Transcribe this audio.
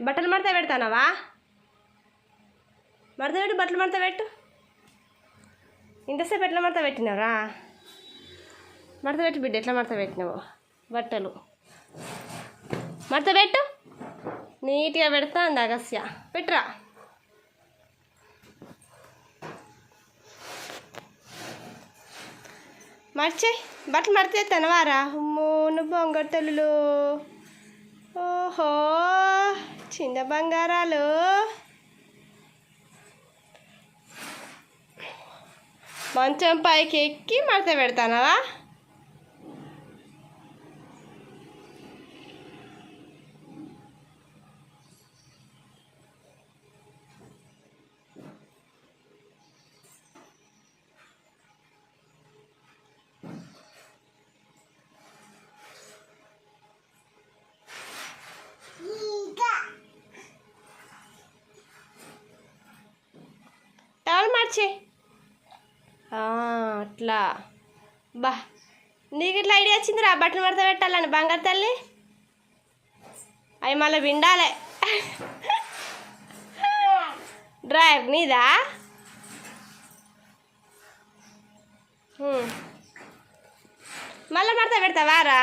బట్టలు మడత పెడతానవా? మడత పెట్టు బట్టలు మడత పెట్టు. ఇంతసేపు ఎట్లా మడత పెట్టినవరా? మడత పెట్టు బిడ్డ ఎట్లా మడత పెట్టినావు? బట్టలు. మడత పెట్టు. నీట్గా పెడతా అంది అగస్య. పెట్టురా. మర్చే బట్టలు మడత తనవారా అమ్మోను బొంగట్టలు ఓహో. చిన్న బంగారాలు. మంచం పైకి ఎక్కి మడత పెడతానవా? టవల్ మార్చే. అట్లా. బా నీకు ఇట్లా ఐడియా వచ్చిందిరా బట్టలు మడత పెట్టాలని బంగారు తల్లి. అవి మళ్ళీ విండాలే. డ్రైవర్ నీదా? మళ్ళీ మడత పెడతావారా